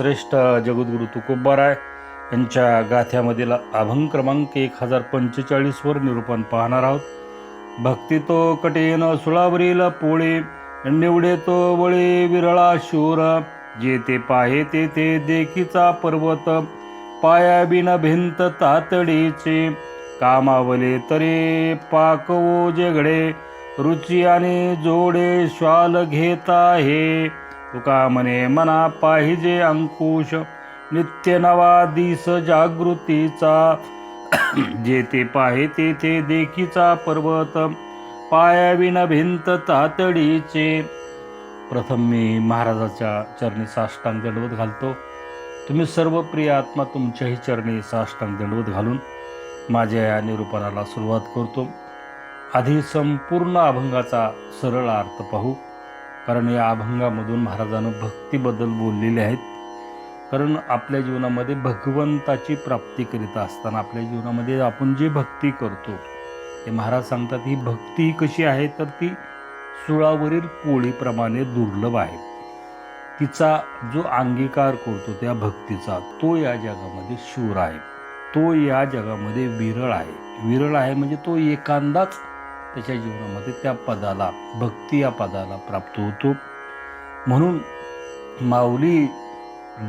श्रेष्ठ जगद्गुरु तुकोबाराय यांच्या गाथ्यामधील अभंग क्रमांक एक हजार पंचेचाळीसवर निरूपण पाहणार आहोत. भक्ती तो कठीण सुळावरील पोळे निवडे तो वळी विरळा शूर. जे ते पाहे ते ते देखीचा पर्वत. पाया बिन भिंत तातडीचे. कामावले तरी पाकवो जगडे रुची आणि जोडे श्वाल घेता हे. तुका म्हणे मना पाहिजे अंकुश. नित्य नवा दिस जागृतीचा. जे ते पाहे ते ते देखीचा पर्वत. पायाविन भिंत तातडीचे. प्रथम मी महाराजाच्या चरणी साष्टांग दंडवत घालतो. तुम्ही सर्व प्रिय आत्मा तुमच्याही चरणी साष्टांग दंडवत घालून माझ्या या निरूपणाला सुरुवात करतो. आधी संपूर्ण अभंगाचा सरळ अर्थ पाहू. कारण या अभंगामधून महाराजानं भक्तीबद्दल बोललेले आहेत. कारण आपल्या जीवनामध्ये भगवंताची प्राप्ती करीत असताना आपल्या जीवनामध्ये आपण जी भक्ती करतो ते महाराज सांगतात ही भक्ती कशी आहे? तर ती सुळावरील कोळीप्रमाणे दुर्लभ आहे. तिचा जो अंगीकार करतो त्या भक्तीचा तो या जगामध्ये शूर आहे. तो या जगामध्ये विरळ आहे. विरळ आहे म्हणजे तो एखादाच त्याच्या जीवनामध्ये त्या पदाला भक्ती या पदाला प्राप्त होतो. म्हणून माऊली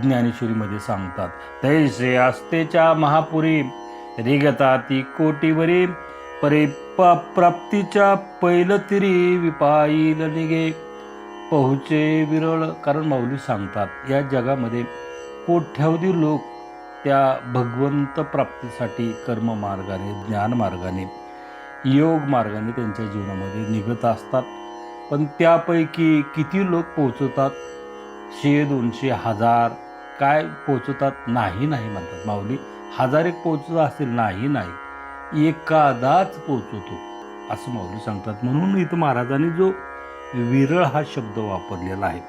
ज्ञानेश्वरीमध्ये सांगतात तैसे आस्तेच्या महापुरी रिगता ती कोटीवरी परे प प्राप्तीच्या पैलतिरी विपाईल निगे पहुचे विरळ कारण माऊली सांगतात या जगामध्ये कोट्यावधी लोक त्या भगवंत प्राप्तीसाठी कर्ममार्गाने ज्ञानमार्गाने योग मार्गाने त्यांच्या जीवनामध्ये निघत असतात. पण त्यापैकी किती लोक पोचवतात शे दोनशे हजार काय पोचतात नाही नाही म्हणतात माऊली. हजार एक पोचत असेल नाही नाही. एखादाच पोचवतो असं माऊली सांगतात. म्हणून इथं महाराजांनी जो विरळ हा शब्द वापरलेला आहे.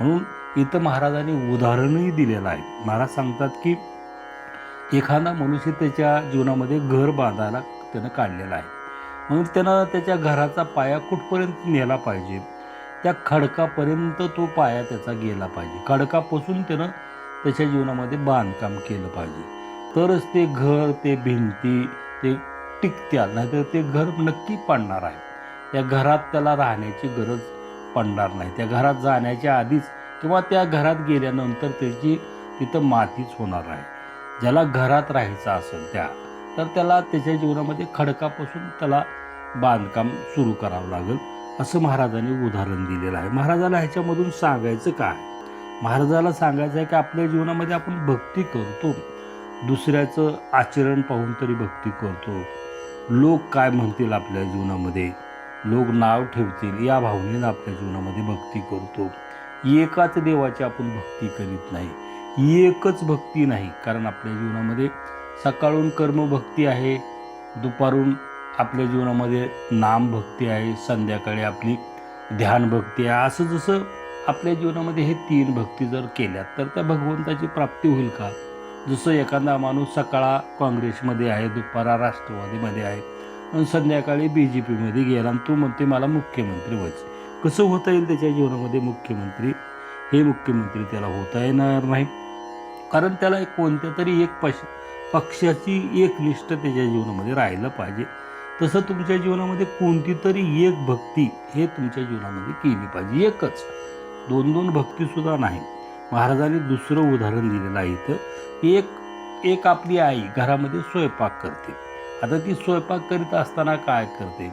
म्हणून इथं महाराजांनी उदाहरणही दिलेलं आहे. महाराज सांगतात की एखादा मनुष्य त्याच्या जीवनामध्ये घर बांधायला त्यानं काढलेला आहे. म्हणून त्यानं त्याच्या घराचा पाया कुठपर्यंत नेला पाहिजे? त्या खडकापर्यंत तो पाया त्याचा गेला पाहिजे. खडकापासून त्यानं त्याच्या जीवनामध्ये बांधकाम केलं पाहिजे. तरच ते घर ते भिंती ते टिकत्या नाहीतर ते घर नक्की पडणार आहे. त्या घरात त्याला राहण्याची गरज पडणार नाही. त्या घरात जाण्याच्या आधीच किंवा त्या घरात गेल्यानंतर त्याची तिथं मातीच होणार आहे. ज्याला घरात राहायचं असेल त्या तर त्याला त्याच्या जीवनामध्ये खडकापासून त्याला बांधकाम सुरू करावं लागेल असं महाराजांनी उदाहरण दिलेलं आहे. महाराजाला ह्याच्यामधून सांगायचं काय? महाराजाला सांगायचं आहे की आपल्या जीवनामध्ये आपण भक्ती करतो. दुसऱ्याचं आचरण पाहून तरी भक्ती करतो. लोक काय म्हणतील आपल्या जीवनामध्ये? लोक नाव ठेवतील या भावनेनं आपल्या जीवनामध्ये भक्ती करतो. एकाच देवाची आपण भक्ती करीत नाही. एकच भक्ती नाही कारण आपल्या जीवनामध्ये सकाळून कर्मभक्ती आहे दुपारून आपल्या जीवनामध्ये नामभक्ती आहे संध्याकाळी आपली ध्यानभक्ती आहे. असं जसं आपल्या जीवनामध्ये हे तीन भक्ती जर केल्या तर त्या भगवंताची प्राप्ती होईल का? जसं एखादा माणूस सकाळा काँग्रेसमध्ये आहे दुपारा राष्ट्रवादीमध्ये आहे आणि संध्याकाळी बी जे पीमध्ये गेला आणि तो म्हणते मला मुख्यमंत्री व्हायचं कसं होता येईल त्याच्या जीवनामध्ये मुख्यमंत्री? हे मुख्यमंत्री त्याला होता येणार नाही. कारण त्याला एक कोणत्या तरी एक पक्ष पक्षाची एक लिस्ट त्याच्या जीवनामध्ये राहिलं पाहिजे. तसं तुमच्या जीवनामध्ये कोणती तरी एक भक्ती हे तुमच्या जीवनामध्ये केली पाहिजे एकच. दोन दोन भक्तीसुद्धा नाही. महाराजांनी दुसरं उदाहरण दिलेलं आहे इथं. एक एक आपली आई घरामध्ये स्वयंपाक करते. आता ती स्वयंपाक करीत असताना काय करते?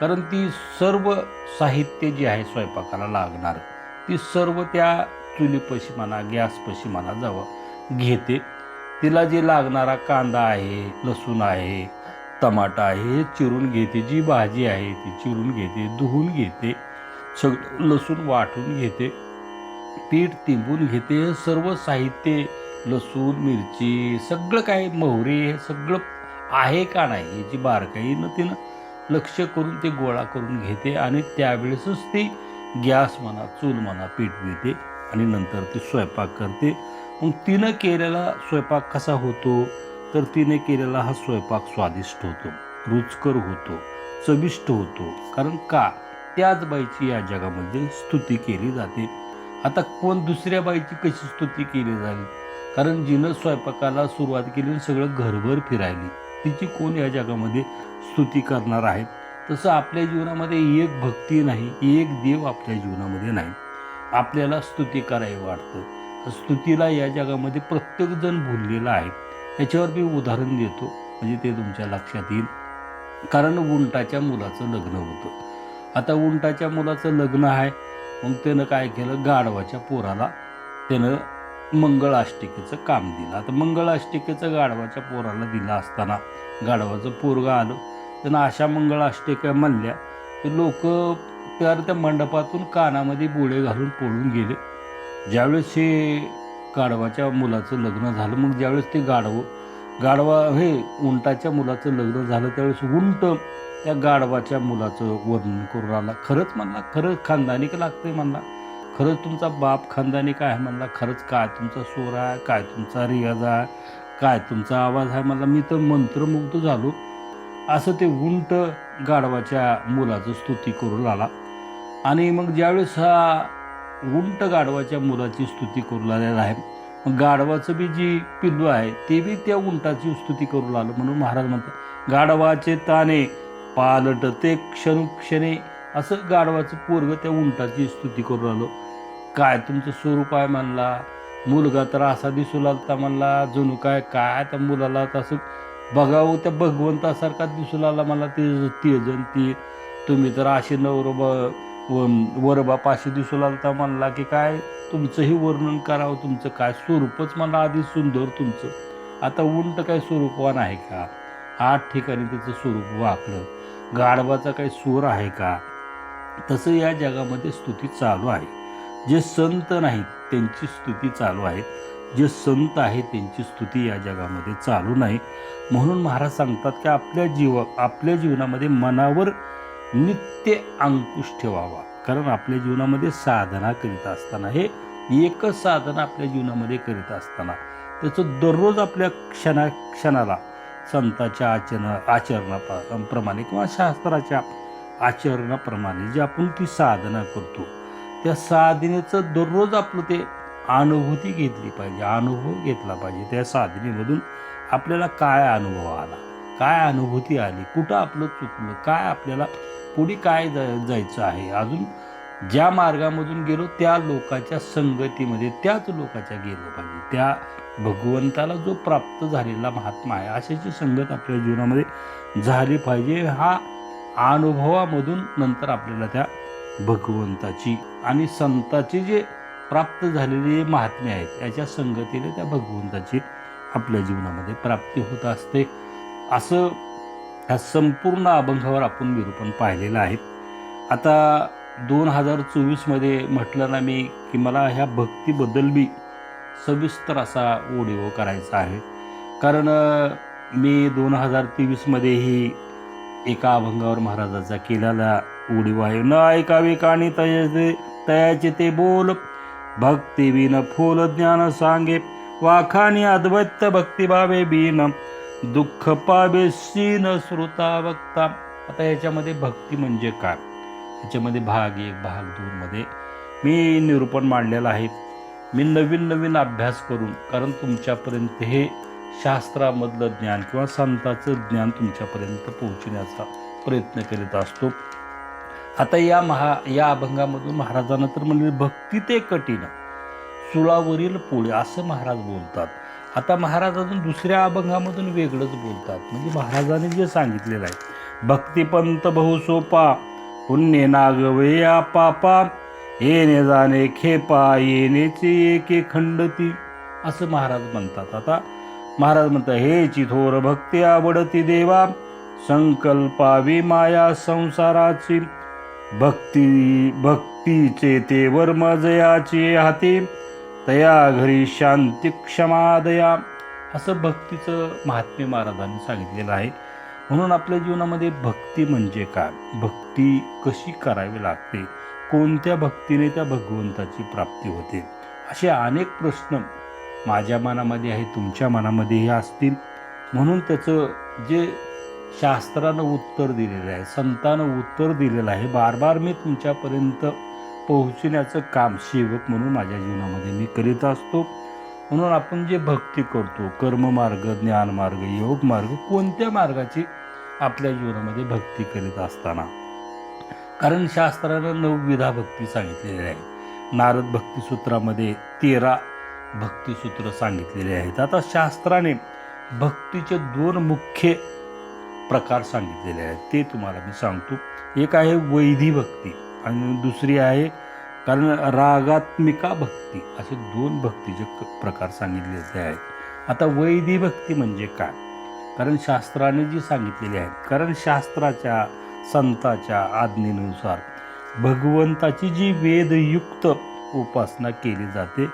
कारण ती सर्व साहित्य जे आहे स्वयंपाकाला लागणार ती सर्व त्या चुलीपाशी म्हणा गॅसपाशी म्हणा जावं घेते. तिला जे लागणारा कांदा आहे लसूण आहे टमाटा आहे हे चिरून घेते जी भाजी आहे ती चिरून घेते धुवून घेते सगळं लसूण वाटून घेते पीठ तिंबून घेते सर्व साहित्य लसूण मिरची सगळं काय मोहरी हे सगळं आहे का नाही याची बारकाईनं तिनं लक्ष करून ते गोळा करून घेते आणि त्यावेळेसच ती गॅस म्हणा चूल म्हणा पीठ घेते आणि नंतर ती स्वयंपाक करते. मग तिनं केलेला स्वयंपाक कसा होतो? तर तिने केलेला हा स्वयंपाक स्वादिष्ट होतो रुचकर होतो चविष्ट होतो. कारण का? त्याच बाईची या जगामध्ये स्तुती केली जाते. आता कोण दुसऱ्या बाईची कशी स्तुती केली जाईल कारण जिनं स्वयंपाकाला सुरुवात केली सगळं घरभर फिरायली तिची कोण या जगामध्ये स्तुती करणार आहे? तसं आपल्या जीवनामध्ये एक भक्ती नाही एक देव आपल्या जीवनामध्ये नाही. आपल्याला स्तुती करावी वाटतं. स्तुतीला या जगामध्ये प्रत्येकजण भुललेला आहे. याच्यावर मी उदाहरण देतो. म्हणजे ते तुमच्या लक्षात येईल. कारण उंटाच्या मुलाचं लग्न होतं. आता उंटाच्या मुलाचं लग्न आहे. मग त्यानं काय केलं? गाढवाच्या पोराला त्यानं मंगळाष्टिकेचं काम दिलं. आता मंगळाष्टिकेचं गाढवाच्या पोराला दिलं असताना गाढवाचं पोरगं आलं. त्यानं अशा मंगळाष्टिका म्हणल्या. की लोक तर त्या मंडपातून कानामध्ये बोळे घालून पळून गेले. ज्यावेळेस हे गाढवाच्या मुलाचं लग्न झालं. मग ज्यावेळेस ते गाढव गाढवा हे उंटाच्या मुलाचं लग्न झालं त्यावेळेस उंट त्या गाढवाच्या मुलाचं वर्णन करून आला खरंच म्हणला खरंच खानदानी का लागतंय म्हणला. खरंच तुमचा बाप खानदानी काय आहे म्हणला. खरंच काय तुमचा सोर आहे काय तुमचा रियाज आहे काय तुमचा आवाज आहे म्हणला. मी तर मंत्रमुग्ध झालो. असं ते उंट गाढवाच्या मुलाचं स्तुती करून आला आणि मग ज्यावेळेस हा उंट गाढवाच्या मुलाची स्तुती करू लागलेला आहे. मग गाढवाचं बी जी पिल्लू आहे ते बी त्या उंटाची स्तुती करू लागलं म्हणून महाराज म्हणतात गाढवाचे ताने पालट ते क्षणक्षणे. असं गाढवाचं पोरग त्या उंटाची स्तुती करू लागलो. काय तुमचं स्वरूप आहे? म्हणला. मुलगा तर असा दिसू लागता म्हणला. जणू काय काय त्या मुलाला तसं बघावं त्या भगवंतासारखा दिसू लागला मला ते तेजन ती तुम्ही तर असे नवरोबा वरबापाशी दिसू लागता म्हणला की काय? तुमचंही वर्णन करावं तुमचं काय स्वरूपच मला आधी सुंदर तुमचं. आता उंट काय स्वरूपवान आहे का? आठ ठिकाणी त्याचं स्वरूप वाकलं. गाढवाचा काही सूर आहे का? तसं या जगामध्ये स्तुती चालू आहे. जे संत नाहीत त्यांची स्तुती चालू आहे. जे संत आहेत त्यांची स्तुती या जगामध्ये चालू नाही. म्हणून महाराज सांगतात की आपल्या जीव आपल्या जीवनामध्ये मनावर नित्य अंकुश ठेवावा. कारण आपल्या जीवनामध्ये साधना करीत असताना हे एकच साधना आपल्या जीवनामध्ये करीत असताना त्याचं दररोज आपल्या क्षणा क्षणाला संताच्या आचरण आचरणाप्रमाणे किंवा शास्त्राच्या आचरणाप्रमाणे जे आपण ती साधना करतो त्या साधनेचं दररोज आपलं ते अनुभूती घेतली पाहिजे अनुभव घेतला पाहिजे. त्या साधनेमधून आपल्याला काय अनुभव आला? काय अनुभूती आली? कुठं आपलं चुकलं? काय आपल्याला पुढे काय जा- जायचं आहे? अजून ज्या मार्गामधून गेलो त्या लोकाच्या संगतीमध्ये त्याच लोकाच्या गेलं पाहिजे. त्या भगवंताला जो प्राप्त झालेला महात्मा आहे अशाची संगत आपल्या जीवनामध्ये झाली पाहिजे. हा अनुभवामधून नंतर आपल्याला त्या भगवंताची आणि संताची जे प्राप्त झालेले महात्मे आहेत याच्या संगतीने त्या भगवंताची आपल्या जीवनामध्ये प्राप्ती होत असते. असं ह्या संपूर्ण अभंगावर आपण निरूपण पाहिलेलं आहे. आता दोन हजार चोवीसमध्ये म्हटलं ना मी की मला ह्या भक्तीबद्दल बी सविस्तर असा ओडिओ करायचा आहे. कारण मी दोन हजार तेवीसमध्येही एका अभंगावर महाराजाचा केलेला ओडिओ आहे. न ऐकावे काणी तयाचे तयाचे ते बोल. भक्ती विन फुल ज्ञान सांगे. वाखानी अद्वैत भक्तिभावे बीन. दुःख पावेसी न श्रोता वक्ता. आता याच्यामध्ये भक्ती म्हणजे काय? याच्यामध्ये भाग एक भाग दोनमध्ये मी निरूपण मांडलेलं आहे. मी नवीन नवीन अभ्यास करून कारण तुमच्यापर्यंत हे शास्त्रामधलं ज्ञान किंवा संताचं ज्ञान तुमच्यापर्यंत पोहोचण्याचा प्रयत्न करीत असतो. आता या महा या अभंगामधून महाराजांना तर म्हणजे भक्ती ते कठीण सुळावरील पोळी असं महाराज बोलतात. आता महाराज अजून दुसऱ्या अभंगामधून वेगळंच बोलतात. म्हणजे महाराजांनी जे सांगितलेलं आहे भक्तिपंत बहुसोपा पुण्य नागवे या पापा येणे जाणे खेपा येणेची एके खंडती. असं महाराज म्हणतात. आता महाराज म्हणतात हे चिथोर भक्ती आवडती देवा संकल्पावी माया संसाराची भक्ती भक्तीचे ते वर्म हाती तया घरी शांती क्षमादया असं भक्तीचं महात्म्य महाराजांनी सांगितलेलं आहे. म्हणून आपल्या जीवनामध्ये भक्ती म्हणजे काय? भक्ती कशी करावी लागते? कोणत्या भक्तीने त्या भगवंताची प्राप्ती होते? असे अनेक प्रश्न माझ्या मनामध्ये आहे तुमच्या मनामध्येही असतील. म्हणून त्याचं जे शास्त्रानं उत्तर दिलेलं आहे संतानं उत्तर दिलेलं आहे बार बार मी तुमच्यापर्यंत पोहोचण्याचं काम सेवक म्हणून माझ्या जीवनामध्ये मी करीत असतो. म्हणून आपण जे भक्ती करतो कर्ममार्ग ज्ञानमार्ग योगमार्ग कोणत्या मार्गाची आपल्या जीवनामध्ये भक्ती करीत असताना. कारण शास्त्रानं नवविधा भक्ती सांगितलेली आहे नारद भक्तिसूत्रामध्ये तेरा भक्तिसूत्र सांगितलेले आहेत. आता शास्त्राने भक्तीचे दोन मुख्य प्रकार सांगितलेले आहेत. ते तुम्हाला मी सांगतो. एक आहे वैधी भक्ती. आणि दुसरी आहे कारण रागात्मिका भक्ती असे दोन भक्तीचे प्रकार सांगितलेले आहेत. आता वैधी भक्ती म्हणजे काय? कारण शास्त्राने जी सांगितलेली आहेत कारण शास्त्राच्या संताच्या आज्ञेनुसार भगवंताची जी वेदयुक्त उपासना केली जाते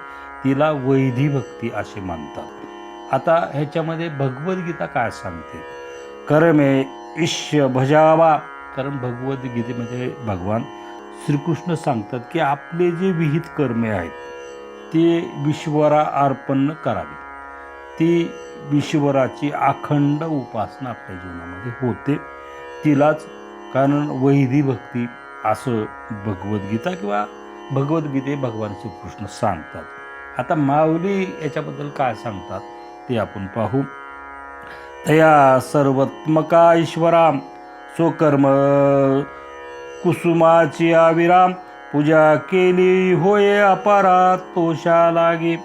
तिला वैधी भक्ती असे मानतात. आता ह्याच्यामध्ये भगवद्गीता काय सांगते? कर्मे इश्य भजावा कारण भगवद्गीतेमध्ये भगवान श्रीकृष्ण सांगतात की आपले जे विहित कर्मे आहेत ते विश्वरा अर्पण करावे. ती विश्वराची अखंड उपासना आपल्या जीवनामध्ये होते. तिलाच कारण वैधी भक्ती असं भगवद्गीता किंवा भगवद्गीते भगवान श्रीकृष्ण सांगतात. आता माऊली याच्याबद्दल काय सांगतात ते आपण पाहू. तया सर्वत्मका ईश्वरा स्वकर्म कुसुमाची आविराम पूजा केली होय अपारा तोषा लागे.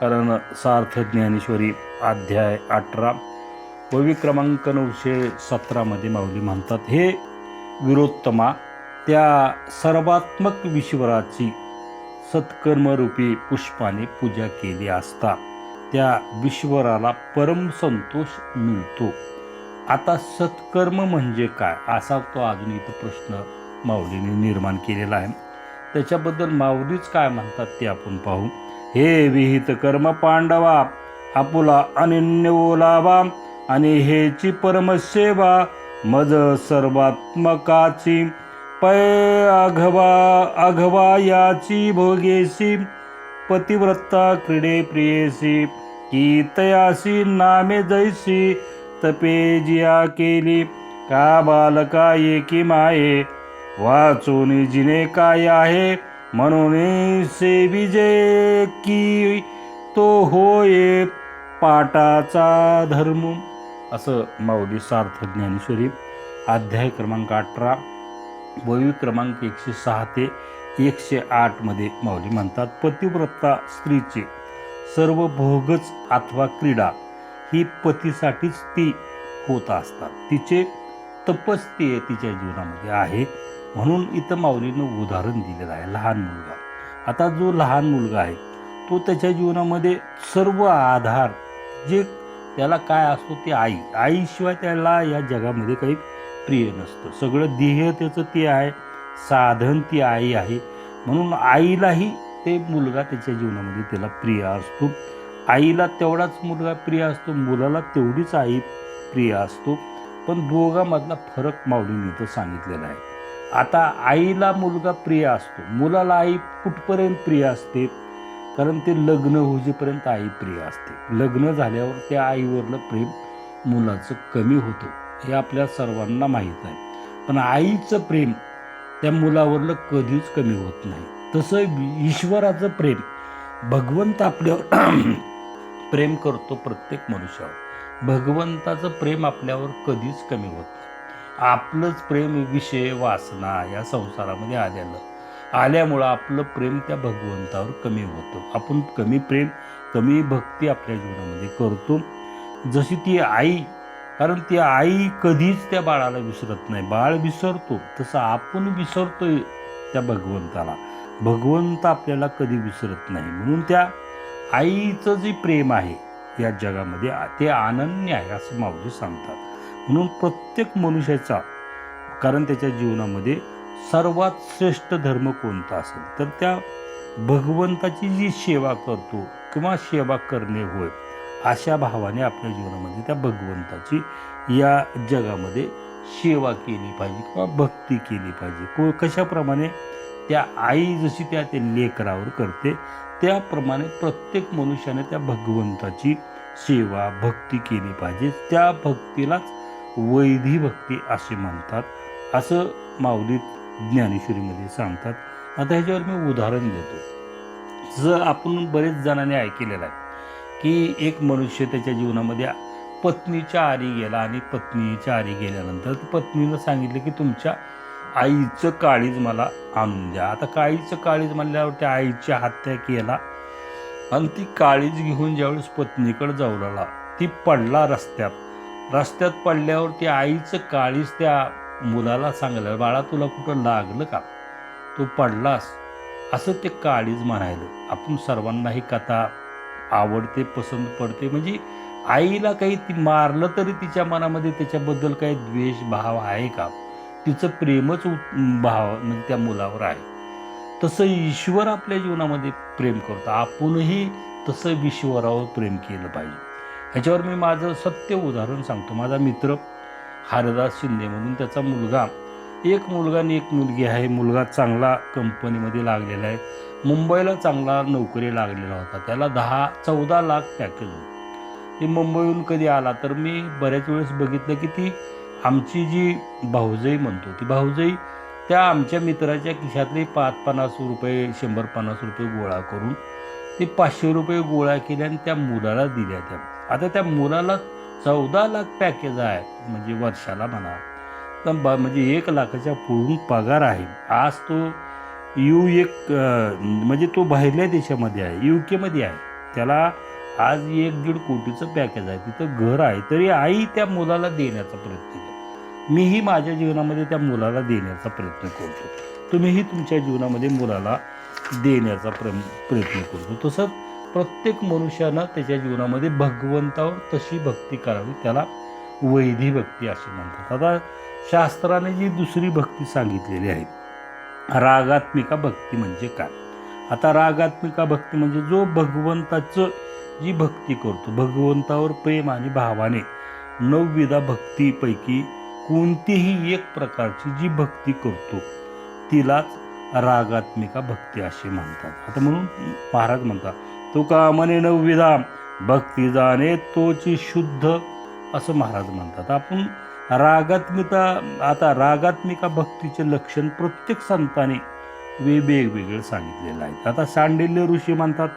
कारण सार्थ ज्ञानेश्वरी अध्याय अठरा. कवी क्रमांक नऊशे सतरामध्ये माऊली म्हणतात हे विरोत्तमा त्या सर्वात्मक विश्वराची सत्कर्मरूपी पुष्पाने पूजा केली असता त्या विश्वराला परम संतोष मिळतो. आता सत्कर्म म्हणजे काय? असा तो अजून इथं प्रश्न माऊलीने निर्माण केलेला आहे. त्याच्याबद्दल माऊलीच काय म्हणतात ते आपण पाहू. हे विहित कर्म पांडवा आपुला अनन्य ओलावा आणि हेची परमसेवा मज सर्वात्मकाची पै अघवा अघवा याची भोगेसी पतिव्रता क्रीडे प्रियेसी की तयासी नामे जैसी तपे जिया केली का बालका एकी माये वाचून जिने काय आहे म्हणून से विजय की तो होय पाटाचा धर्म. असं माऊली सार्थ ज्ञानेश्वरी अध्याय क्रमांक अठरा वयू क्रमांक एकशे सहा ते एकशे आठमध्ये माऊली म्हणतात पतिव्रता स्त्रीचे सर्व भोगच अथवा क्रीडा ही पतीसाठीच ती होत असतात. तिचे तपस्ती तिच्या जीवनामध्ये आहे. म्हणून इथं माऊलीनं उदाहरण दिलेलं आहे लहान मुलगा. आता जो लहान मुलगा आहे तो त्याच्या जीवनामध्ये सर्व आधार जे त्याला काय असतो ते आई आईशिवाय त्याला या जगामध्ये काही प्रिय नसतं. सगळं ध्येय त्याचं ते आहे साधन ती आई आहे. म्हणून आईलाही ते मुलगा त्याच्या जीवनामध्ये त्याला प्रिय असतो. आईला तेवढाच मुलगा प्रिय असतो मुलाला तेवढीच आई प्रिय असतो. पण दोघांमधला फरक माऊलीने इथं सांगितलेला आहे. आता आईला मुलगा प्रिय असतो. मुलाला आई कुठपर्यंत प्रिय असते? कारण ते लग्न होईपर्यंत आई प्रिय असते. लग्न झाल्यावर त्या आईवरलं प्रेम मुलाचं कमी होतं. हे आपल्या सर्वांना माहीत आहे. पण आईचं प्रेम त्या मुलावरलं कधीच कमी होत नाही. तसं ईश्वराचं प्रेम. भगवंत आपल्यावर प्रेम करतो प्रत्येक मनुष्यावर. भगवंताचं प्रेम आपल्यावर कधीच कमी होत नाही. आपलंच प्रेम विषय वासना या संसारामध्ये आलेलं. आल्यामुळं आपलं प्रेम त्या भगवंतावर कमी होतं. आपण कमी प्रेम कमी भक्ती आपल्या जीवनामध्ये करतो. जशी ती आई कारण ती आई कधीच त्या बाळाला विसरत नाही. बाळ विसरतो तसं आपण विसरतोय त्या भगवंताला. भगवंत आपल्याला कधी विसरत नाही. म्हणून त्या आईचं जे प्रेम आहे या जगामध्ये ते अनन्य आहे असं माऊली सांगतात. म्हणून प्रत्येक मनुष्याचा कारण त्याच्या जीवनामध्ये सर्वात श्रेष्ठ धर्म कोणता असेल तर त्या भगवंताची जी सेवा करतो किंवा सेवा करणे होय अशा भावाने आपल्या जीवनामध्ये त्या भगवंताची या जगामध्ये सेवा केली पाहिजे किंवा भक्ती केली पाहिजे. को कशाप्रमाणे त्या आई जशी त्या ते लेकरावर करते त्याप्रमाणे प्रत्येक मनुष्याने त्या भगवंताची सेवा भक्ती केली पाहिजे. त्या भक्तीलाच वैधी भक्ती असे म्हणतात. असं माऊलीत ज्ञानेश्वरीमध्ये सांगतात. आता ह्याच्यावर मी उदाहरण देतो. जर आपण बरेच जणांनी ऐकलेलं आहे की एक मनुष्य त्याच्या जीवनामध्ये पत्नीच्या आरी गेला आणि पत्नीच्या आरी गेल्यानंतर पत्नीनं सांगितलं की तुमच्या आईचं काळीज मला आणून द्या. आता काळीचं काळीज म्हणल्यावर त्या आईच्या हत्या केला आणि ती काळीज घेऊन ज्यावेळेस पत्नीकडे जाऊ लागला ती पडला रस्त्यात. रस्त्यात पडल्यावर ती आईचं काळीच त्या मुलाला सांगलं बाळा तुला कुठं लागलं का? तू पडलास. असं ते काळीज म्हणायलं. आपण सर्वांना ही कथा आवडते पसंत पडते. म्हणजे आईला काही ती मारलं तरी तिच्या मनामध्ये त्याच्याबद्दल काही द्वेष भाव आहे का? तिचं प्रेमच भाव म्हणजे त्या मुलावर आहे. तसं ईश्वर आपल्या जीवनामध्ये प्रेम करतो. आपणही तसं ईश्वरावर प्रेम केलं पाहिजे. ह्याच्यावर मी माझं सत्य उदाहरण सांगतो. माझा मित्र हरदास शिंदे म्हणून त्याचा मुलगा. एक मुलगा आणि एक मुलगी आहे. मुलगा चांगला कंपनीमध्ये लागलेला आहे. मुंबईला चांगला नोकरी लागलेला होता. त्याला दहा चौदा लाख पॅकेज होतं. ते मुंबईहून कधी आला तर मी बऱ्याच वेळेस बघितलं की ती आमची जी भाऊजई म्हणतो ती भाऊजई त्या आमच्या मित्राच्या खिशातले पाच पन्नास रुपये शंभर पन्नास रुपये गोळा करून ते पाचशे रुपये गोळा केले आणि त्या मुलाला दिल्या त्या आता त्या मुलाला चौदा लाख पॅकेज आहे म्हणजे वर्षाला म्हणा. तर ब म्हणजे एक लाखाच्या पुढून पगार आहे. आज तो यू एक म्हणजे तो बाहेरल्या देशामध्ये आहे यू केमध्ये आहे. त्याला आज एक दीड कोटीचं पॅकेज आहे. तिथं घर आहे. तरी आई त्या मुलाला देण्याचा प्रयत्न करते. मीही माझ्या जीवनामध्ये त्या मुलाला देण्याचा प्रयत्न करतो. तुम्हीही तुमच्या जीवनामध्ये मुलाला देण्याचा प्र प्रयत्न करतो. तसंच प्रत्येक मनुष्यानं त्याच्या जीवनामध्ये भगवंतावर तशी भक्ती करावी त्याला वैधी भक्ती असे म्हणतात. आता शास्त्राने जी दुसरी भक्ती सांगितलेली आहे रागात्मिका भक्ती म्हणजे काय? आता रागात्मिका भक्ती म्हणजे जो भगवंताचं जी भक्ती करतो भगवंतावर प्रेम आणि भावाने नवविधा भक्तीपैकी कोणतीही एक प्रकारची जी भक्ती करतो तिलाच रागात्मिका भक्ती असे म्हणतात. आता म्हणून महाराज म्हणतात तुका मने नवविधा भक्ती जाणे तोची शुद्ध. असं महाराज म्हणतात. आपण रागात्मिका आता रागात्मिका भक्तीचे लक्षण प्रत्येक संतांनी वेगवेगळे सांगितलेलं आहे आता सांडिल्य ऋषी म्हणतात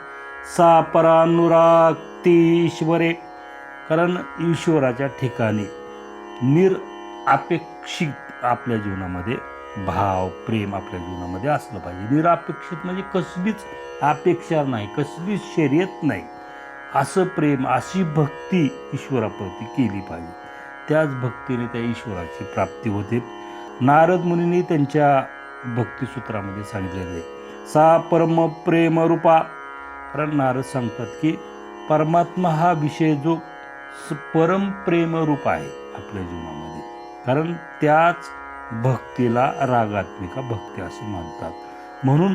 सा परानुराक्ती ईश्वरे कारण ईश्वराच्या ठिकाणी निरअपेक्षित आपल्या जीवनामध्ये भाव प्रेम आपल्या जीवनामध्ये असलं पाहिजे. निरापेक्षित म्हणजे कसलीच अपेक्षा नाही कसलीच शर्यत नाही. असं प्रेम अशी भक्ती ईश्वराप्रती केली पाहिजे. त्याच भक्तीने त्या ईश्वराची प्राप्ती होते. नारद मुनींनी त्यांच्या भक्तिसूत्रामध्ये सांगितलेले आहे. सा परम प्रेम रूपा. कारण नारद सांगतात की परमात्मा हा विषय जो स- परम प्रेमरूप आहे आपल्या जीवनामध्ये. कारण त्याच भक्तीला रागात्मिका भक्ती असे मानतात म्हणून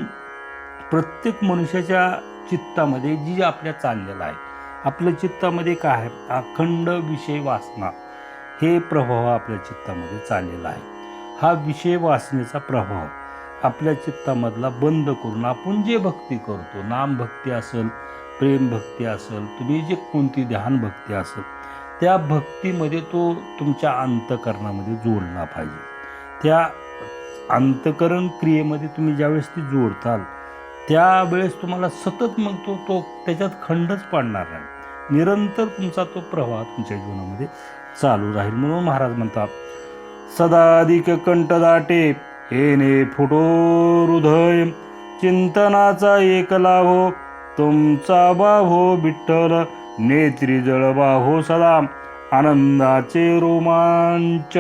प्रत्येक मनुष्याच्या चित्तामध्ये जी आपल्या चाललेलं आहे आपल्या चित्तामध्ये काय आहे? अखंड विषय वासना. हे प्रभाव आपल्या चित्तामध्ये चाललेला आहे. हा विषय वासनेचा प्रभाव आपल्या चित्तामधला बंद करून आपण जे भक्ती करतो नाम भक्ती असेल प्रेम भक्ती असेल तुम्ही जे कोणती ध्यान भक्ती असेल त्या भक्तीमध्ये तो तुमच्या अंतकरणामध्ये जोडला पाहिजे. त्या अंतकरण क्रियेमध्ये तुम्ही ज्यावेळेस ती जोडताल त्यावेळेस तुम्हाला सतत मग तो तो त्याच्यात खंडच पाडणार नाही. निरंतर तुमचा तो प्रवाह तुमच्या जीवनामध्ये चालू राहील म्हणून महाराज म्हणतात सदाधिक कंठ दाटे येणे फुटो हृदय चिंतनाचा एक लाभो तुमचा बाहो विठ्ठल नेत्री जळबाहो सदा आनंदाचे रोमांच.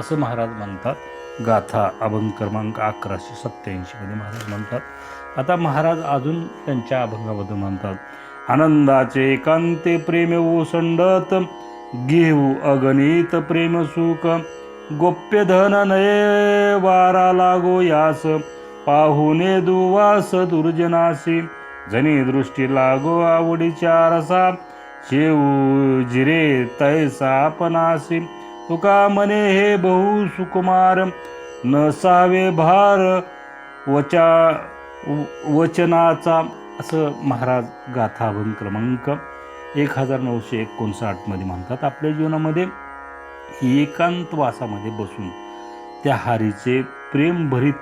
असं महाराज म्हणतात. गाथा अभंग क्रमांक अकराशे सत्याऐंशीमध्ये महाराज म्हणतात आता महाराज अजून त्यांच्या अभंगाबद्दल म्हणतात आनंदाचे एकांते प्रेम ओसंडत घेऊ अगणित प्रेम सुख गोप्य धन नये वारा लागो यास पाहुणे दुवास दुर्जनासी जनी दृष्टी लागो आवडीच्या रसा शेऊ जिरे तैसा पनासी तुका मने हे बहु सुकुमार नसावे भार वचा वचनाचा असं महाराज गाथाभन क्रमांक एक हजार नऊशे एकोणसाठमध्ये म्हणतात आपल्या जीवनामध्ये एकांतवासामध्ये बसून त्या हारीचे प्रेमभरीत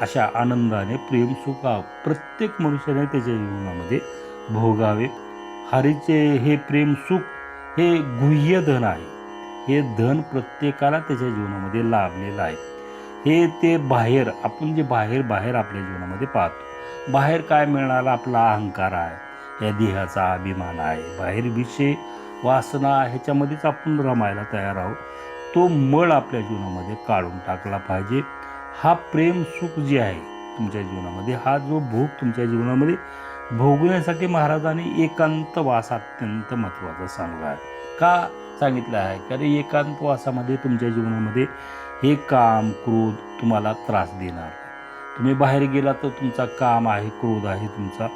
अशा आनंदाने प्रेम सुखा प्रत्येक मनुष्याने त्याच्या जीवनामध्ये भोगावे. हरीचे हे प्रेम सुख हे गुह्य धन आहे. हे धन प्रत्येकाला त्याच्या जीवनामध्ये लाभलेलं आहे. हे ते बाहेर आपण जे बाहेर बाहेर आपल्या जीवनामध्ये पाहतो. बाहेर काय मिळणार? आपला अहंकार आहे. या देहाचा अभिमान आहे. बाहेर विषय वासना ह्याच्यामध्येच आपण रमायला तयार आहोत. तो मळ आपल्या जीवनामध्ये काढून टाकला पाहिजे. हा प्रेम सुख जे आहे तुमच्या जीवनामध्ये हा जो भोग तुमच्या जीवनामध्ये भोगण्यासाठी महाराजांनी एकांतवास अत्यंत महत्त्वाचा सांगला आहे. का सांगितलं आहे? कारण एकांतवासामध्ये तुमच्या जीवनामध्ये हे काम क्रोध तुम्हाला त्रास देणार. तुम्ही बाहेर गेला तर तुमचा काम आहे क्रोध आहे तुमचा.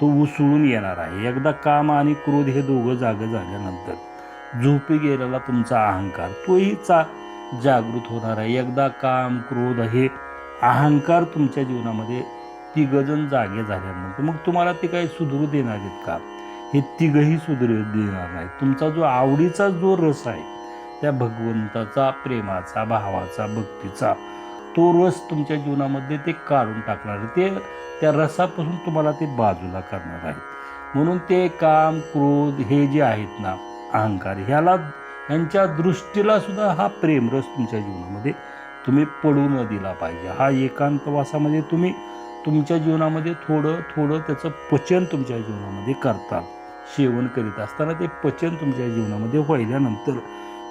तो उसळून येणार आहे. एकदा काम आणि क्रोध हे दोघं जागं झाल्यानंतर झोपी गेलेला तुमचा अहंकार तोही चा जागृत होणार आहे. एकदा काम क्रोध हे अहंकार तुमच्या जीवनामध्ये तिघजण जागे झाल्यानंतर मग तुम्हाला ते काही सुधरू देणार आहेत का? हे तिघही सुधरू देणार नाही तुमचा जो आवडीचा जो रस आहे त्या भगवंताचा प्रेमाचा भावाचा भक्तीचा तो रस तुमच्या जीवनामध्ये ते काढून टाकणार ते त्या रसापासून तुम्हाला ते बाजूला करणार आहेत. म्हणून ते काम क्रोध हे जे आहेत ना अहंकार ह्याला यांच्या दृष्टीला सुद्धा हा प्रेमरस तुमच्या जीवनामध्ये तुम्ही पडू न दिला पाहिजे. हा एकांतवासामध्ये तुम्ही तुमच्या जीवनामध्ये थोडं थोडं त्याचं पचन तुमच्या जीवनामध्ये करतात सेवन करीत असताना ते पचन तुमच्या जीवनामध्ये व्हायल्यानंतर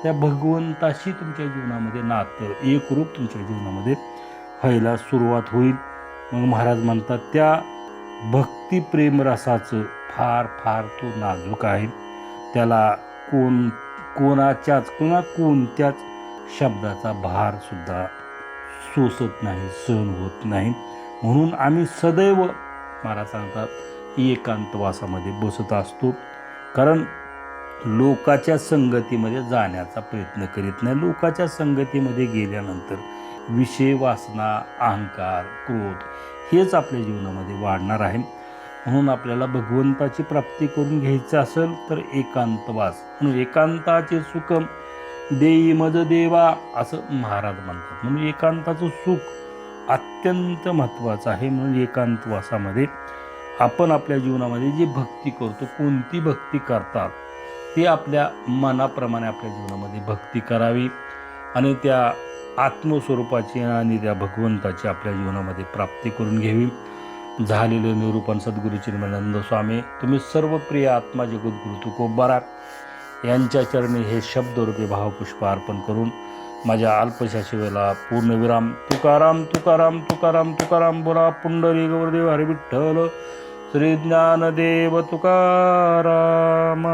त्या भगवंताशी तुमच्या जीवनामध्ये नातं एकरूप तुमच्या जीवनामध्ये व्हायला सुरुवात होईल. मग महाराज म्हणतात त्या भक्तिप्रेमरसाचं फार फार तो नाजूक आहे. त्याला कोण कोणाच्याच कोणा कोणत्याच शब्दाचा भारसुद्धा सोसत नाही सहन होत नाही. म्हणून आम्ही सदैव महाराज सांगतात एकांतवासामध्ये बसत असतो. कारण लोकाच्या संगतीमध्ये जाण्याचा प्रयत्न करीत नाही. लोकाच्या संगतीमध्ये गेल्यानंतर विषय वासना अहंकार क्रोध हेच आपल्या जीवनामध्ये वाढणार आहे. म्हणून आपल्याला भगवंताची प्राप्ती करून घ्यायचं असेल तर एकांतवास म्हणून एकांताचे सुखम देई मज देवा असं महाराज म्हणतात. म्हणून एकांताचं सुख अत्यंत महत्त्वाचं आहे. म्हणून एकांतवासामध्ये आपण आपल्या जीवनामध्ये जी भक्ती करतो कोणती भक्ती करतात ते आपल्या मनाप्रमाणे आपल्या जीवनामध्ये भक्ती करावी आणि त्या आत्मस्वरूपाची आणि त्या भगवंताची आपल्या जीवनामध्ये प्राप्ती करून घ्यावी. झालेलं निरूपण सद्गुरू चिन्मानंद स्वामी तुम्ही सर्व प्रिय आत्मा जगद्गुरु तुकोबारा यांच्या चरणी हे शब्दरूपी भावपुष्प अर्पण करून माझ्या अल्पशा शिवेला पूर्णविराम तुकाराम तुकाराम तुकाराम तुकाराम बोला पुंडरी गौरदेव हरिविठ्ठल श्री ज्ञानदेव तुकाराम.